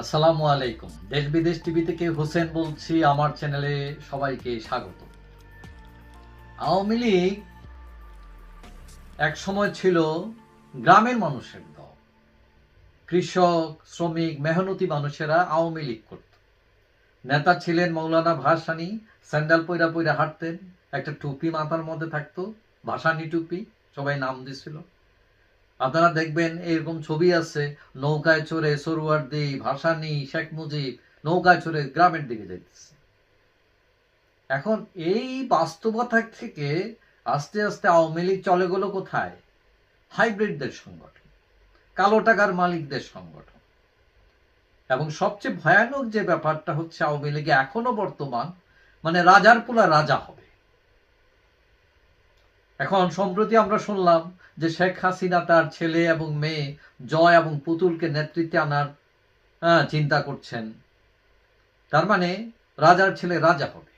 আসসালামু আলাইকুম। দেশ বিদেশ টিভি থেকে হোসেন বলছি, আমার চ্যানেলে সবাইকে স্বাগত। আওয়ামী লীগ এক সময় ছিল গ্রামের মানুষের দল। কৃষক, শ্রমিক, মেহনতি মানুষেরা আওয়ামী লীগ করত। নেতা ছিলেন মৌলানা ভাসানি, স্যান্ডেল পইরা পইরা হাঁটতেন, একটা টুপি মাথার মধ্যে থাকতো, ভাসানি টুপি, সবাই নাম দিছিল। আপনারা দেখবেন এরকম ছবি আছে, নৌকায় চড়ে সরুয়ার্দি ভাসানি, শেখ মুজিব, নৌকায় চড়ে গ্রামের দিকে যাইতেছে। এখন এই বাস্তবতা থেকে আস্তে আস্তে আওয়ামী লীগ চলে গেল কোথায়? হাইব্রিডদের সংগঠন, কালো টাকার মালিকদের সংগঠন। এবং সবচেয়ে ভয়ানক যে ব্যাপারটা হচ্ছে আওয়ামী লীগে এখনও বর্তমান মানে রাজার পোলা রাজা হবে। এখন সম্প্রতি আমরা শুনলাম যে শেখ হাসিনা তার ছেলে এবং মেয়ে জয় এবং পুতুলকে নেতৃত্বে আনার চিন্তা করছেন। তার মানে রাজার ছেলে রাজা হবে।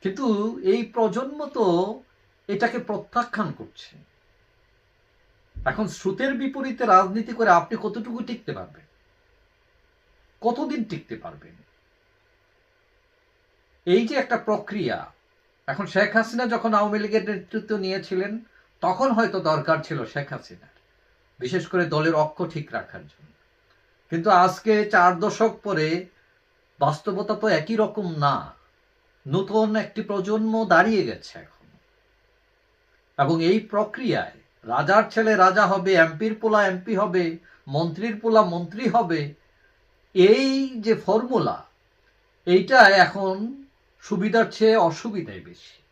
কিন্তু এই প্রজন্ম তো এটাকে প্রত্যাখ্যান করছে। এখন স্রোতের বিপরীতে রাজনীতি করে আপনি কতটুকু টিকতে পারবেন? কতদিন টিকতে পারবেন? এই যে একটা প্রক্রিয়া এখন শেখ হাসিনা যখন আওয়ামী লীগের নেতৃত্ব নিয়েছিলেন, তখন হয়তো দরকার ছিল শেখ হাসিনার, বিশেষ করে দলের অক্ষ ঠিক রাখার জন্য। কিন্তু আজকে চার দশক পরে বাস্তবতা তো একই রকম না। নতুন একটি প্রজন্ম দাঁড়িয়ে গেছে এখন। এবং এই প্রক্রিয়ায় রাজার ছেলে রাজা হবে, এমপির পোলা এমপি হবে, মন্ত্রীর পোলা মন্ত্রী হবে, এই যে ফর্মুলা, এইটা এখন সুবিধার চেয়ে অসুবিধাই বেশি।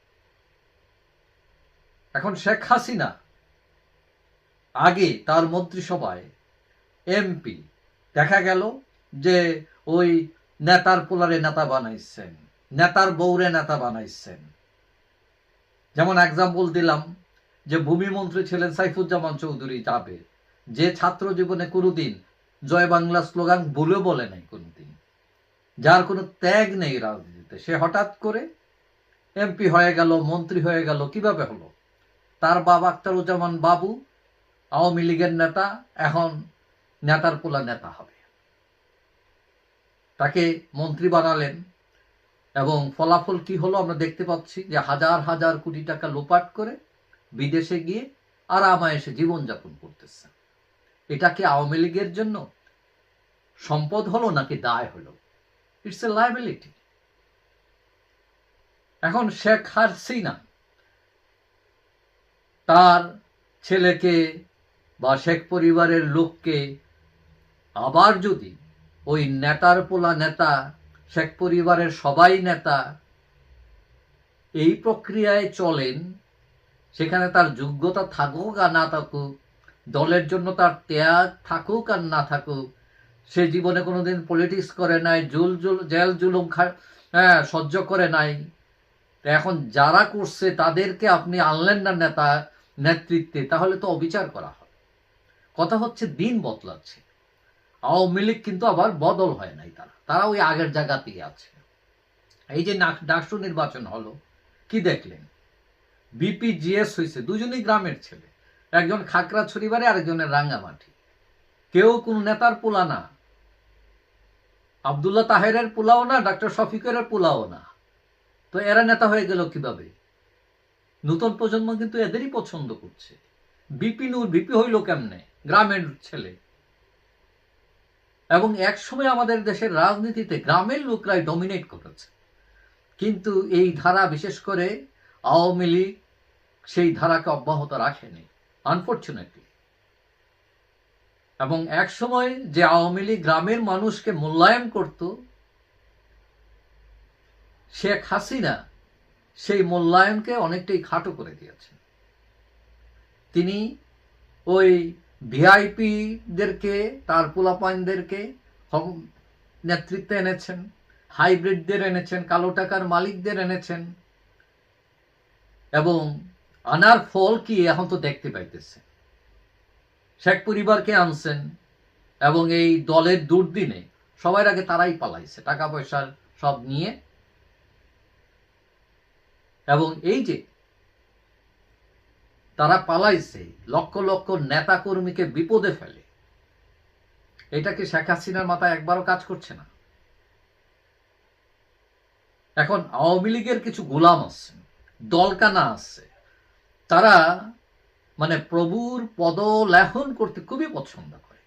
এখন শেখ হাসিনা আগে তার মন্ত্রিসভায় এমপি। দেখা গেল যে ওই নেতার পোলারে নেতা বানাইছেন, নেতার বউরে নেতা বানাইছেন। যেমন এক্সাম্পল দিলাম যে ভূমিমন্ত্রী ছিলেন সাইফুজ্জামান চৌধুরী যাবে। যে ছাত্র জীবনে কোনোদিন জয় বাংলা স্লোগান বলেও বলে নাই কোনোদিন। যার কোনো ত্যাগ নেই রাজনীতিতে সে হঠাৎ করে এমপি হয়ে গেল, মন্ত্রী হয়ে গেল, কীভাবে হলো? তার বাবা আখতারুজ্জামান বাবু, আওয়ামী লীগের নেতা, এখন নেতার পোলা নেতা হবে। তাকে মন্ত্রী বানালেন এবং ফলাফল কি হলো আমরা দেখতে পাচ্ছি যে হাজার হাজার কোটি টাকা লোপাট করে বিদেশে গিয়ে আরামায়েসে জীবনযাপন করতেছে। এটা কি আওয়ামী লীগের জন্য সম্পদ হলো নাকি দায় হলো? ইটস এ লাইবিলিটি এখন শেখ হাসিনা তার ছেলেকে বা শেখ পরিবারের লোককে আবার যদি ওই নেতার পোলা নেতা, শেখ পরিবারের সবাই নেতা এই প্রক্রিয়ায় চলেন, সেখানে তার যোগ্যতা থাকুক আর না থাকুক, দলের জন্য তার ত্যাগ থাকুক আর না থাকুক, সে জীবনে কোনোদিন পলিটিক্স করে নাই, জুল জুল, জেল জুলুম খা হ্যাঁ সহ্য করে নাই। এখন যারা করছে, তাদেরকে আপনি আনলেন না নেতা, নেতৃত্বে, তাহলে তো অবিচার করা হবে কথা হচ্ছে দিন বদলাচ্ছে। আওয়ামী লীগ কিন্তু আবার বদল হয় নাই তারা। তারা ওই আগের জায়গাতেই আছে। এই যে ডাকসু নির্বাচন হলো, কি দেখলেন? বিপিজিএস হয়েছে দুজনেই গ্রামের ছেলে। একজন খাকড়াছড়ি বাড়ি, আরেকজনের রাঙ্গামাটি। কেউ কোন নেতার পোলা না। আবদুল্লাহ তাহেরের পোলাও না, ডাক্তার শফিকের পোলাও না। তো এরা নেতা হয়ে গেল কীভাবে? নতুন প্রজন্ম কিন্তু এদেরই পছন্দ করছে। বিপি নূর বিপি হইল কেমনে? গ্রামের ছেলে। এবং এক সময় আমাদের দেশের রাজনীতিতে গ্রামের লোকরাই ডমিনেট করেছে। কিন্তু এই ধারা, বিশেষ করে আওয়ামী লীগ, সেই ধারাকে অব্যাহত রাখেনি আনফর্চুনেটলি এবং এক সময় যে আওয়ামী লীগ গ্রামের মানুষকে মূল্যায়ন করত শেখ হাসিনা সেই মূল্যায়নকে অনেকটাই খাটো করে দিয়েছে। তিনি ওই ভিআইপিদেরকে, তার পোলাপাইনদেরকে নেতৃত্বে এনেছেন, হাইব্রিডদের এনেছেন, কালো টাকার মালিকদের এনেছেন এবং আনার ফল কি এখন তো দেখতে পাইতেছে। শেখ পরিবারকে আনছেন এবং এই দলের দুর্দিনে সবার আগে তারাই পালাইছে, টাকা পয়সার সব নিয়ে এবং এই যে তারা পালাইছে, লক্ষ লক্ষ নেতা কর্মীকে বিপদে ফেলে, এটা কি শেখ হাসিনার মাথায় একবারও কাজ করছে না? এখন আওয়ামী লীগের কিছু গোলাম আছে, দলকানা আছে, তারা মানে প্রভুর পদলেহন করতে খুবই পছন্দ করে।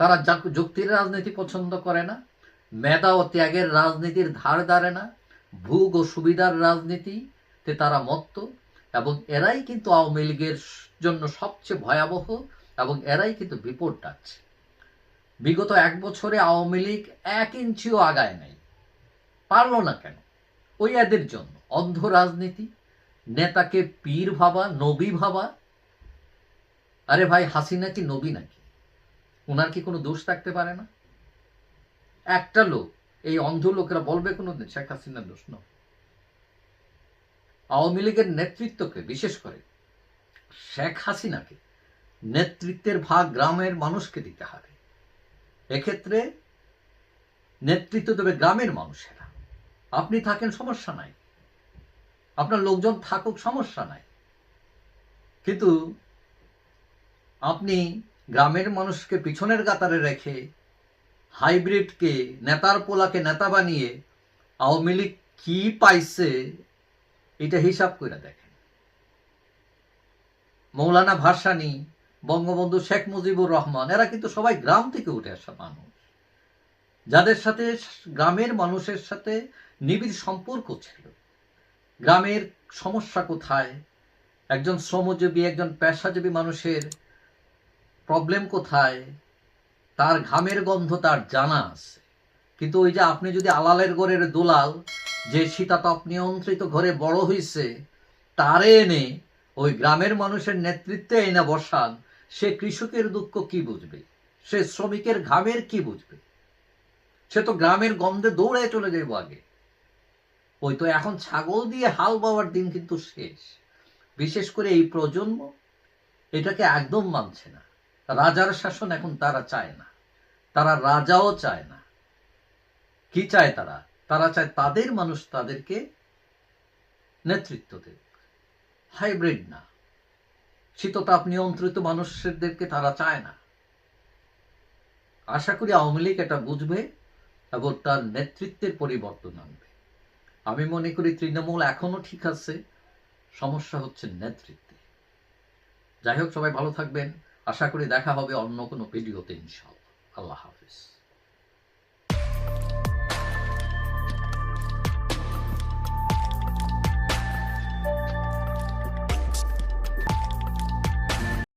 তারা যুক্তির রাজনীতি পছন্দ করে না, মেধা ও ত্যাগের রাজনীতির ধার ধারে না, ভোগ ও সুবিধার রাজনীতিতে তারা মত্ত এবং এরাই কিন্তু আওয়ামী লীগের জন্য সবচেয়ে ভয়াবহ এবং এরাই কিন্তু বিপদ ডাকছে বিগত এক বছরে আওয়ামী লীগ এক ইঞ্চিও আগায় নাই। পারল না কেন? ওই এদের জন্য। অন্ধ রাজনীতি, নেতাকে পীর ভাবা, নবী ভাবা। আরে ভাই, হাসিনা কি নবী নাকি? ওনার কি কোনো দোষ থাকতে পারে না? একটা লোক, এই অন্ধ লোকেরা বলবে কোনো দিন শেখ হাসিনার দোষ নয়। আওয়ামী লীগের নেতৃত্বকে, বিশেষ করে শেখ হাসিনাকে, নেতৃত্বের ভাগ গ্রামের মানুষকে দিতে হবে। এক্ষেত্রে নেতৃত্ব দেবে গ্রামের মানুষেরা। আপনি থাকেন, সমস্যা নাই। আপনার লোকজন থাকুক, সমস্যা নাই। কিন্তু আপনি গ্রামের মানুষকে পিছনের কাতারে রেখে হাইব্রিডকে, নেতার পোলাকে নেতা বানিয়ে আওয়ামী লীগ কি পাইছে এটা হিসাব করে দেখেন। মৌলানা ভাসানী, বঙ্গবন্ধু শেখ মুজিবুর রহমান, এরা কিন্তু সবাই গ্রাম থেকে উঠে আসা মানুষ। যাদের সাথে গ্রামের মানুষের সাথে নিবিড় সম্পর্ক ছিল। গ্রামের সমস্যা কোথায়? একজন শ্রমজীবী, একজন পেশাজীবী মানুষের প্রবলেম কোথায়? তার ঘামের গন্ধ তার জানা আছে। কিন্তু ওই যে আপনি যদি আলালের ঘরের দোলাল, যে শীতাতপ নিয়ন্ত্রিত ঘরে বড় হয়েছে তারে এনে ওই গ্রামের মানুষের নেতৃত্বে এনে বসান, সে কৃষকের দুঃখ কি বুঝবে? সে শ্রমিকের ঘামের কি বুঝবে? সে তো গ্রামের গন্ধে দৌড়ে চলে যাইব আগে। ওই তো এখন ছাগল দিয়ে হাল বাওয়ার দিন কিন্তু শেষ। বিশেষ করে এই প্রজন্ম এটাকে একদম মানছে না। রাজার শাসন এখন তারা চায় না। তারা রাজাও চায় না। কি চায় তারা? তারা চায় তাদের মানুষ তাদেরকে নেতৃত্ব দেবে হাইব্রিড না। শীততাপ নিয়ন্ত্রিত মানুষদেরকে তারা চায় না। আশা করি আওয়ামী লীগ এটা বুঝবে এবং তার নেতৃত্বের পরিবর্তন আনবে। আমি মনে করি তৃণমূল এখনও ঠিক আছে, সমস্যা হচ্ছে নেতৃত্বে। যাই হোক, সবাই ভালো থাকবেন। আশা করি দেখা হবে অন্য কোনো ভিডিওতে ইনশাআল্লাহ। আল্লাহ হাফিজ।